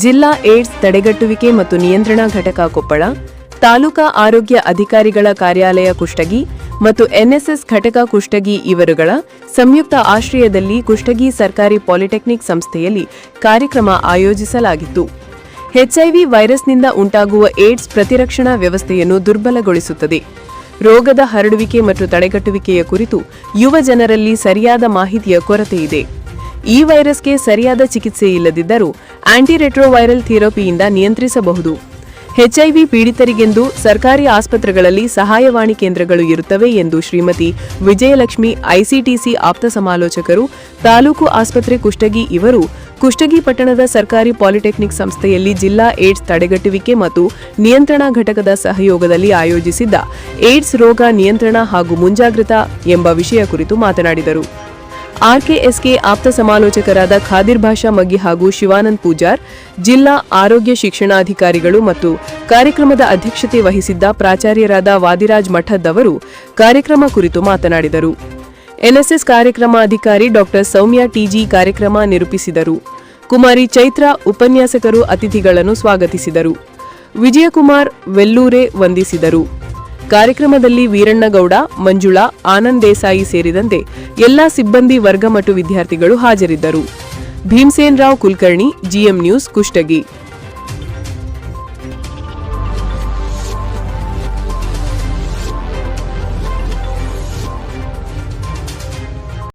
ಜಿಲ್ಲಾ ಏಡ್ಸ್ ತಡೆಗಟ್ಟುವಿಕೆ ಮತ್ತು ನಿಯಂತ್ರಣ ಘಟಕ ಕೊಪ್ಪಳ, ತಾಲೂಕಾ ಆರೋಗ್ಯ ಅಧಿಕಾರಿಗಳ ಕಾರ್ಯಾಲಯ ಕುಷ್ಟಗಿ ಮತ್ತು ಎನ್ಎಸ್ಎಸ್ ಘಟಕ ಕುಷ್ಟಗಿ ಇವರುಗಳ ಸಂಯುಕ್ತ ಆಶ್ರಯದಲ್ಲಿ ಕುಷ್ಟಗಿ ಸರ್ಕಾರಿ ಪಾಲಿಟೆಕ್ನಿಕ್ ಸಂಸ್ಥೆಯಲ್ಲಿ ಕಾರ್ಯಕ್ರಮ ಆಯೋಜಿಸಲಾಗಿತ್ತು. ಎಚ್ಐವಿ ವೈರಸ್ನಿಂದ ಉಂಟಾಗುವ ಏಡ್ಸ್ ಪ್ರತಿರಕ್ಷಣಾ ವ್ಯವಸ್ಥೆಯನ್ನು ದುರ್ಬಲಗೊಳಿಸುತ್ತದೆ. ರೋಗದ ಹರಡುವಿಕೆ ಮತ್ತು ತಡೆಗಟ್ಟುವಿಕೆಯ ಕುರಿತು ಯುವ ಜನರಲ್ಲಿ ಸರಿಯಾದ ಮಾಹಿತಿಯ ಕೊರತೆಯಿದೆ. ಈ ವೈರಸ್ಗೆ ಸರಿಯಾದ ಚಿಕಿತ್ಸೆ ಇಲ್ಲದಿದ್ದರೂ ಆಂಟಿರೆಟ್ರೋವೈರಲ್ ಥೆರಪಿಯಿಂದ ನಿಯಂತ್ರಿಸಬಹುದು. ಎಚ್ಐವಿ ಪೀಡಿತರಿಗೆಂದು ಸರ್ಕಾರಿ ಆಸ್ಪತ್ರೆಗಳಲ್ಲಿ ಸಹಾಯವಾಣಿ ಕೇಂದ್ರಗಳು ಇರುತ್ತವೆ ಎಂದು ಶ್ರೀಮತಿ ವಿಜಯಲಕ್ಷ್ಮಿ ಐಸಿಟಿಸಿ ಆಪ್ತ ಸಮಾಲೋಚಕರು, ತಾಲೂಕು ಆಸ್ಪತ್ರೆ ಕುಷ್ಟಗಿ ಇವರು, ಕುಷ್ಟಗಿ ಪಟ್ಟಣದ ಸರ್ಕಾರಿ ಪಾಲಿಟೆಕ್ನಿಕ್ ಸಂಸ್ಥೆಯಲ್ಲಿ ಜಿಲ್ಲಾ ಏಡ್ಸ್ ತಡೆಗಟ್ಟುವಿಕೆ ಮತ್ತು ನಿಯಂತ್ರಣ ಘಟಕದ ಸಹಯೋಗದಲ್ಲಿ ಆಯೋಜಿಸಿದ್ದ ಏಡ್ಸ್ ರೋಗ ನಿಯಂತ್ರಣ ಹಾಗೂ ಮುಂಜಾಗ್ರತಾ ಎಂಬ ವಿಷಯ ಕುರಿತು ಮಾತನಾಡಿದರು. ಆರ್ಕೆಎಸ್ಕೆ ಆಪ್ತ ಸಮಾಲೋಚಕರಾದ ಖಾದಿರ್ ಭಾಷಾ, ಮಗ್ಗಿ ಹಾಗೂ ಶಿವಾನಂದ್ ಪೂಜಾರ್, ಜಿಲ್ಲಾ ಆರೋಗ್ಯ ಶಿಕ್ಷಣಾಧಿಕಾರಿಗಳು ಮತ್ತು ಕಾರ್ಯಕ್ರಮದ ಅಧ್ಯಕ್ಷತೆ ವಹಿಸಿದ್ದ ಪ್ರಾಚಾರ್ಯರಾದ ವಾದಿರಾಜ್ ಮಠದ್ ಅವರು ಕಾರ್ಯಕ್ರಮ ಕುರಿತು ಮಾತನಾಡಿದರು. ಎನ್ಎಸ್ಎಸ್ ಕಾರ್ಯಕ್ರಮ ಅಧಿಕಾರಿ ಡಾಕ್ಟರ್ ಸೌಮ್ಯ ಟಿಜಿ ಕಾರ್ಯಕ್ರಮ ನಿರೂಪಿಸಿದರು. ಕುಮಾರಿ ಚೈತ್ರ, ಉಪನ್ಯಾಸಕರು, ಅತಿಥಿಗಳನ್ನು ಸ್ವಾಗತಿಸಿದರು. ವಿಜಯಕುಮಾರ್, ವೆಲ್ಲೂರೆ ವಂದಿಸಿದರು. ಕಾರ್ಯಕ್ರಮದಲ್ಲಿ ವೀರಣ್ಣಗೌಡ, ಮಂಜುಳಾ, ಆನಂದ್ ದೇಸಾಯಿ ಸೇರಿದಂತೆ ಎಲ್ಲಾ ಸಿಬ್ಬಂದಿ ವರ್ಗ ವಿದ್ಯಾರ್ಥಿಗಳು ಹಾಜರಿದ್ದರು. Bhimsen Rao Kulkarni, GM news Kushtagi.